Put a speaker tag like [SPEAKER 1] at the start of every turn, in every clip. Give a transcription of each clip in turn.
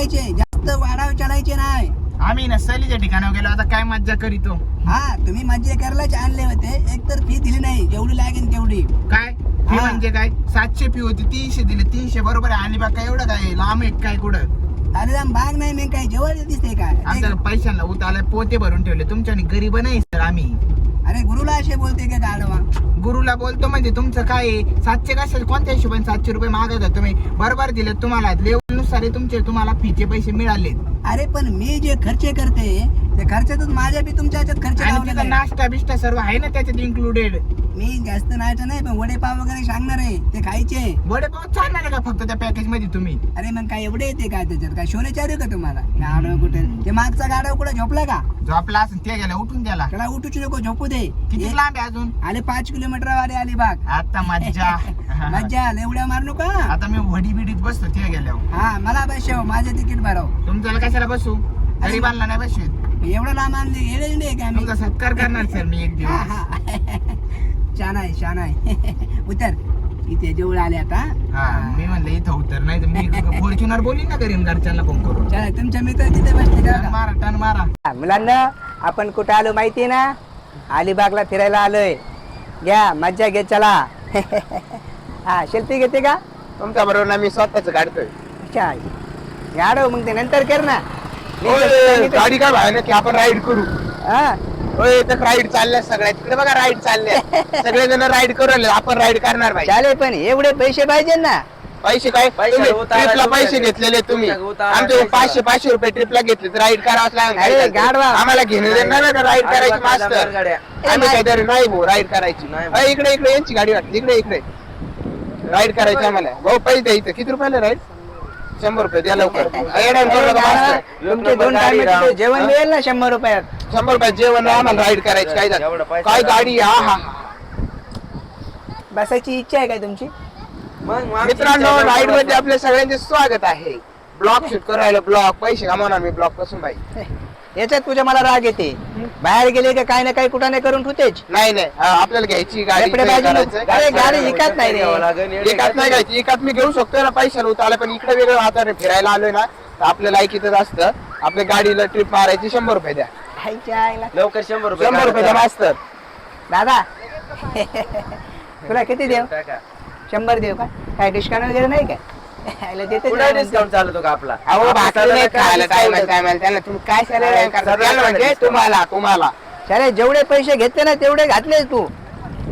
[SPEAKER 1] चालायचे जास्त वाढाव चालायचे नाही.
[SPEAKER 2] आम्ही ना सहलीच्या ठिकाणावर गेलो आता काय मज्जा करीतो?
[SPEAKER 1] हा तुम्ही मज्जा करायलाच आणले होते. एक तर फी दिली नाही जेवढी लागेल तेवढी.
[SPEAKER 2] काय? फी
[SPEAKER 1] हा.
[SPEAKER 2] म्हणजे काय? सातशे फी होती तीनशे दिले तीनशे बरोबर आहे. अलिबाग काय एवढं काय? लांब आहे काय कुठं?
[SPEAKER 1] अरे राम बाग नाही मी काय जेवळ दिसते काय?
[SPEAKER 2] आमच्या पैशांना उत आलाय पोते भरून ठेवले. तुमच्या गरीब नाही सर आम्ही.
[SPEAKER 1] अरे गुरुला असे बोलते का गाडवा
[SPEAKER 2] गुरुला बोलतो म्हणजे तुमचं काय आहे? सातशे कशाला? कोणत्या हिशोबाने सातशे रुपये मागत तुम्ही? बरोबर दिले तुम्हाला सारे तुमचे तुम्हाला फीचे पैसे मिळालेत.
[SPEAKER 1] अरे पण मी जे खर्च करते ते खर्चातून माझ्या बी तुमच्या ह्याच्यात खर्च
[SPEAKER 2] आणि
[SPEAKER 1] लावलेला
[SPEAKER 2] तिथं
[SPEAKER 1] आहे.
[SPEAKER 2] नाश्ता बिष्टा सर्व आहे ना त्याच्यात इन्क्लुडेड
[SPEAKER 1] मी जास्त नाहीचं नाही पण वडेपाव वगैरे सांगणार आहे ते खायचे.
[SPEAKER 2] वडेपाव चालणार आहे का फक्त त्या पॅकेजमध्ये तुम्ही?
[SPEAKER 1] अरे मग काय एवढे येते काय त्याच्यात? काय शोने चालू का तुम्हाला? गाडव कुठे? ते मागचा गाडव कुठे झोपला का?
[SPEAKER 2] झोपला असेल ते गेला उठून द्याला
[SPEAKER 1] त्याला उठूच नको झोपू दे.
[SPEAKER 2] किती लांब आहे अजून?
[SPEAKER 1] आले पाच किलोमीटर वाले अलिबाग
[SPEAKER 2] आता मज्जा.
[SPEAKER 1] मज्जा आली एवढ्या मारू नका.
[SPEAKER 2] आता मी वडी बिडीत बसतो ते गेल्यावर.
[SPEAKER 1] हा मला बसव माझे तिकीट भरव.
[SPEAKER 2] तुमच्याला कशाला बसू? गरीबांना नाही बसवीत
[SPEAKER 1] एवढं लांब आणले येडे नाही का आम्ही
[SPEAKER 2] तुमचा सत्कार करणार सर मी एक
[SPEAKER 1] हा,
[SPEAKER 2] दिवस.
[SPEAKER 1] हा. छान आहे छान आहे. उतर. इथे जवळ आले आता.
[SPEAKER 2] हा मी म्हणलं इथं उतर नाही तर मी फॉर्च्युनर बोलीन ना गरीब घरच्यांना फोन करून.
[SPEAKER 1] चला तुमच्या मित्र तिथे बसले
[SPEAKER 2] टन मारा टन मारा.
[SPEAKER 1] मुलांना आपण कुठं आलो माहिती ना? अलिबागला फिरायला आलोय. घ्या मज्जा घे चला. हा सेल्फी घेते का?
[SPEAKER 2] तुमच्या बरोबर ना मी स्वतःच काढतोय.
[SPEAKER 1] अच्छा. गाडव मग ते नंतर कर ना.
[SPEAKER 2] ओय, गाडी काय बाहेर की आपण राईड करू.
[SPEAKER 1] हा?
[SPEAKER 2] होय तर राईड चालल्या सगळ्या तिकडे बघा राईड चालल्या. सगळे जण राईड करू राहिले आपण राईड करणार पाहिजे
[SPEAKER 1] चालेल पण एवढे पैसे पाहिजे ना.
[SPEAKER 2] पैसे काय?
[SPEAKER 3] पैसे उतारा
[SPEAKER 2] ट्रिपला. पैसे घेतलेले तुम्ही.
[SPEAKER 3] तुमच्या उतारा
[SPEAKER 2] आमचे
[SPEAKER 3] पैसा.
[SPEAKER 2] पाचशे पाचशे रुपये ट्रिपला घेतले तर राईड करावंच
[SPEAKER 1] अरे,
[SPEAKER 2] लागेल
[SPEAKER 1] गाढवा.
[SPEAKER 2] आम्हाला घेणं देणार नाही का राईड करायची
[SPEAKER 3] नाही
[SPEAKER 2] मास्तर
[SPEAKER 3] गाड्या.
[SPEAKER 2] आम्ही काहीतरी नाही भाऊ राईड करायची.
[SPEAKER 3] नाही भाऊ.
[SPEAKER 2] इकडे इकडे यांची गाडी वाटली इकडे इकडे. राईड करायची आम्हाला. भाऊ पैसे द्या इथं. किती रुपयाला राईड शंभर रुपये द्या लवकर. येड्यान करू नका मास्तर.
[SPEAKER 1] तुमचे दोन
[SPEAKER 3] गाडी
[SPEAKER 1] टाइम. जेवण मिळेल ना शंभर रुपयात?
[SPEAKER 2] शंभर रुपये जेवण आम्हाला राईड करायची काय झालं?
[SPEAKER 3] पैसा
[SPEAKER 2] काय. गाडी हा हा
[SPEAKER 1] बसायची इच्छा आहे काय तुमची?
[SPEAKER 3] मग
[SPEAKER 2] मित्रांनो राईडमध्ये आपले सगळ्यांचे स्वागत आहे. ब्लॉग शूट करायला ब्लॉग पैसे कमावणार मी ब्लॉगपासून बाई.
[SPEAKER 1] याच्यात तुझ्या मला राग येते. बाहेर गेले का काही ना काही कुठं नाही करून ठेवतेच.
[SPEAKER 2] नाही नाही. हा, आपल्याला घ्यायची गाडी
[SPEAKER 1] बाजूला-
[SPEAKER 2] करायचं?
[SPEAKER 1] अरे, गाडी विकत नाही रे.
[SPEAKER 3] एवढी
[SPEAKER 2] एकात नाही घ्यायची. एकात मी घेऊ शकतो ना पैशाला उतारला पण इकडे वेगळं आता फिरायला आलोय ना तर आपल्या लायकीतच असतं. आपल्या गाडीला ट्रिप मारायची शंभर रुपये द्या.
[SPEAKER 1] खायच्या आईला.
[SPEAKER 3] लवकर शंभर रुपये
[SPEAKER 2] शंभर रुपये द्या मास्तर
[SPEAKER 1] दादा. तुला किती देऊ. शंभर देऊ का? काय डिस्काउंट वगैरे नाही काय? आईला देते
[SPEAKER 3] कुठे
[SPEAKER 1] ना.
[SPEAKER 3] डिस्काउंट चालतो का आपला
[SPEAKER 2] अहो भाकरी नाही
[SPEAKER 3] काय
[SPEAKER 2] खायला
[SPEAKER 3] discount?
[SPEAKER 2] टायमाला टायमाला त्यांना तुम्ही काय सॅलरी
[SPEAKER 3] अरे,
[SPEAKER 2] करता
[SPEAKER 3] सगळं
[SPEAKER 2] त्यांना म्हणजे
[SPEAKER 3] discount.
[SPEAKER 2] तुम्हाला तुम्हाला
[SPEAKER 1] जेवढे पैसे घेतले ना तेवढे घातलेस तू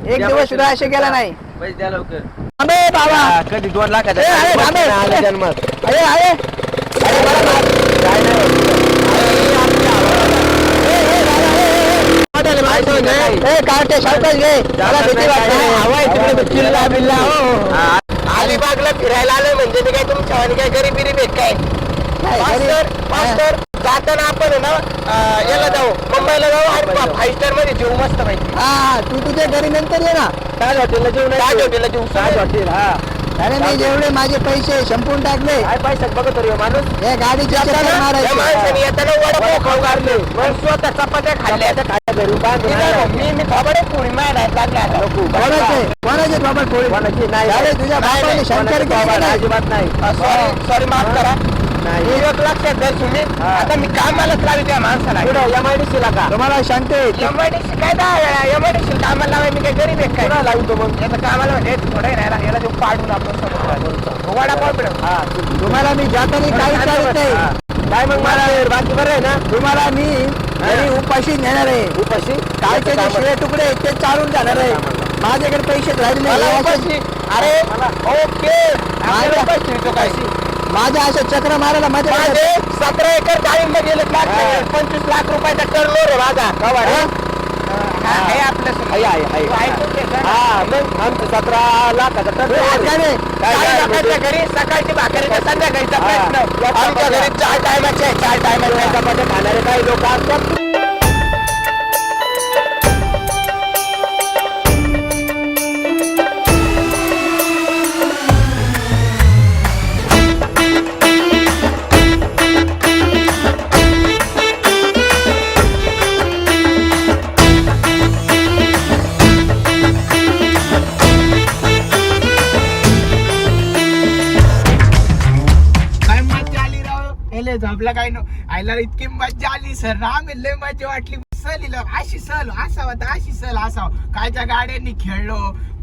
[SPEAKER 1] एक दिवस. सुद्धा असे गेला नाही
[SPEAKER 3] पैसे द्या लवकर
[SPEAKER 1] थांबे बाबा
[SPEAKER 3] हा, कधी दोन लाखाचा
[SPEAKER 1] ए, अरे,
[SPEAKER 3] पैसे
[SPEAKER 1] थांबे.
[SPEAKER 3] नाही आले जन्मात.
[SPEAKER 1] अरे अरे अरे मला मार.
[SPEAKER 3] काय नाही
[SPEAKER 1] सावकाश घे मला भीती वाटते. हवाय तिकडे चिल्ला बिल्ला हो
[SPEAKER 3] हा,
[SPEAKER 2] अलिबागला फिरायला आलोय म्हणजे मी काय तुमच्या काय गरीब बिरीब आहेत काय मास्तर जाताना आपण आहे ना याला जाऊ मुंबईला जाऊ आणि फाईव्ह स्टारमध्ये जेऊ मस्त माहिती
[SPEAKER 1] हा हा, तू तुझ्या घरी नंतर ये ना.
[SPEAKER 3] ताज हॉटेलला जेवण.
[SPEAKER 2] ताज हॉटेलला जेवू.
[SPEAKER 3] ताज हॉटेल हा.
[SPEAKER 1] अरे मी जेवढे माझे पैसे संपून टाकले.
[SPEAKER 3] काय पैसा बघतो रे माणूस.
[SPEAKER 1] या
[SPEAKER 2] माणसाने येताना वडापाव खाऊ घालले स्वतः चपात्या खाल्ल्या. मी मी मी पोळी माय नाही लागले आता
[SPEAKER 1] कोणाचे कोणाचे बाबा पोळी
[SPEAKER 3] कोणाची नाही
[SPEAKER 1] अरे तुझ्या
[SPEAKER 2] नाही,
[SPEAKER 1] शंकर
[SPEAKER 3] बाबा अजिबात नाही
[SPEAKER 2] सॉरी सॉरी माफ करा
[SPEAKER 3] नाही.
[SPEAKER 2] एक लक्षात तुम्ही आता मी कामालाच लावी त्या माणसाला
[SPEAKER 3] का
[SPEAKER 1] तुम्हाला शांत
[SPEAKER 2] एमआयडीसी काय दहा वेळा एमआयडीसी कामाला लावाय मी काय गरीब एक काय
[SPEAKER 3] लावतो मग
[SPEAKER 2] याचं कामाला म्हणजे थोडे राहिला याला देऊ पाडून आपण वडापाव
[SPEAKER 1] तुम्हाला मी जाताना काही चालत नाही
[SPEAKER 3] काय मग मला बाकी बरं आहे ना?
[SPEAKER 1] तुम्हाला मी घरी उपाशी नेणार आहे.
[SPEAKER 3] उपाशी?
[SPEAKER 1] कालचे जे शिळे तुकडे आहेत, ते चालून जाणार आहे. माझ्याकडे पैसे राहिले नाही
[SPEAKER 2] उपाशी? अरे ओके. आपल्याला उपाशी काय
[SPEAKER 1] माझ्या अशा चक्र मारायला माझ्या
[SPEAKER 2] माझे सतरा एकर डाळिंब गेले. पंचवीस लाख रुपयाचा टर्नओव्हर आहे माझा. आपलं
[SPEAKER 3] आहे. हा मग आमचं सतरा लाखाचा काय
[SPEAKER 2] लोकांच्या घरी सकाळची भाकरी संध्याकाळीचा. प्रश्न.
[SPEAKER 3] या
[SPEAKER 2] आमच्या
[SPEAKER 3] चपात्या.
[SPEAKER 2] घरी चार टायमाचे चार टायमाचे
[SPEAKER 3] खाणारे काही लोक असतात.
[SPEAKER 2] झोपला काय नो आईला इतकी मजा आली सर. आम्ही लय मजा वाटली. सहलीला अशी सहल असावं तर अशी सहल असावं कायच्या गाड्यांनी खेळलो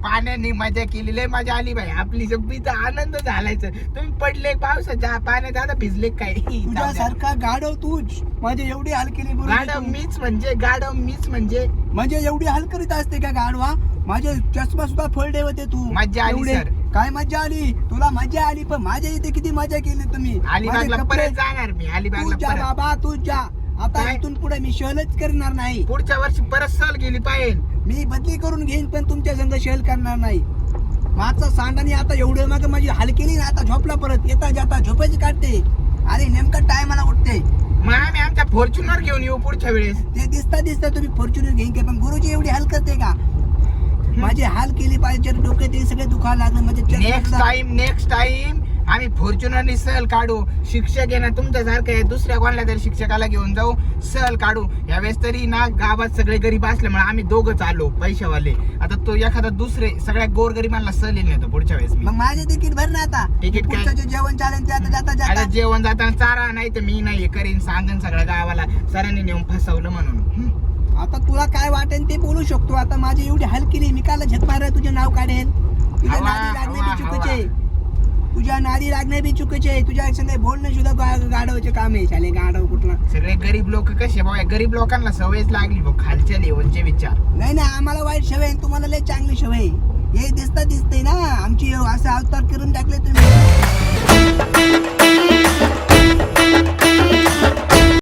[SPEAKER 2] पाण्याने मजा केली लय मजा आली बाई. आपली सगळीचा आनंद झालायच तुम्ही पडले पावसाच्या पाण्यात आता भिजले काय.
[SPEAKER 1] तुझ्यासारखा गाडव तूच. माझी एवढी हाल केली
[SPEAKER 2] गाडव. मीच म्हणजे गाडव मीच म्हणजे.
[SPEAKER 1] म्हणजे एवढी हाल करीत असते का गाडवा माझे चष्मा सुद्धा फळडे होते तू.
[SPEAKER 2] मज्जा आली. सर.
[SPEAKER 1] काय मजा आली? तुला मजा आली पण माझ्या इथे किती मजा केली तुम्ही? माझे
[SPEAKER 2] अलिबागला
[SPEAKER 1] कपडे-
[SPEAKER 2] परत जाणार मी
[SPEAKER 1] तू
[SPEAKER 2] अलिबागला
[SPEAKER 1] जा
[SPEAKER 2] परत.
[SPEAKER 1] बाबा तू जा. आता
[SPEAKER 2] काय?
[SPEAKER 1] इथून पुढे मी शहलच करणार नाही.
[SPEAKER 2] पुढच्या वर्षी परत सहल गेली पाहिजे.
[SPEAKER 1] मी बदली करून घेईन पण तुमच्या संग शहल करणार नाही. माझा सांडाने आता एवढं मग माझी हाल केली ना आता झोपला परत. येता जाता झोपायची काढते. अरे नेमका टायमाला उठते.
[SPEAKER 2] मग आम्ही आमच्या फॉर्च्युनर घेऊन येऊ पुढच्या वेळेस.
[SPEAKER 1] ते दिसता दिसता तुम्ही फॉर्च्युनर घेईन का पण गुरुजी एवढी हाल करते का? माझी हाल केली पाहिजे डोके ते सगळे दुखायला लागलं म्हणजे
[SPEAKER 2] नेक्स्ट टाइम नेक्स्ट टाइम आम्ही फॉर्च्युनरनी सहल काढू. शिक्षक आहे ना तुमच्यासारखं आहे. दुसऱ्या कोणाला तरी शिक्षकाला घेऊन जाऊ सहल काढू. यावेळेस तरी ना गावात सगळे गरीब असल्यामुळे आम्ही दोघं चालू पैशावाले. आता तो एखादा दुसरे सगळ्या गोर गरिबांना सहल येईल नाही पुढच्या वेळेस
[SPEAKER 1] मग माझे तिकीट भर ना आता.
[SPEAKER 2] तिकीट काय?
[SPEAKER 1] जेवण चालेल आता जाता जाता.
[SPEAKER 2] जेवण जाताना चारा नाही तर मी नाही करीन सांगन सगळ्या गावाला. सरांनी नेऊन फसवलं म्हणून.
[SPEAKER 1] आता तुला काय वाटेल ते बोलू शकतो. आता माझी एवढी हाल केली मी काला झक मार तुझे नाव काढेल. तुझ्या
[SPEAKER 2] हवा,
[SPEAKER 1] नादी लागणे
[SPEAKER 2] हवा,
[SPEAKER 1] बी चुकीचे. तुझ्या नादी लागणे बी चुकीचे. तुझ्या संग बोलणं सुद्धा गा- गाढवचे काम आहे. शाले गाढव कुठला.
[SPEAKER 2] सगळे गरीब लोक कसे बाबा गरीब लोकांना सवयच लागली. भाऊ खालच्या लेवलचे विचार.
[SPEAKER 1] नाही ना आम्हाला वाईट सवय तुम्हाला लय चांगली सवय आहे. हे दिसता दिसतंय ना. आमची असं अवतार करून टाकले तुम्ही.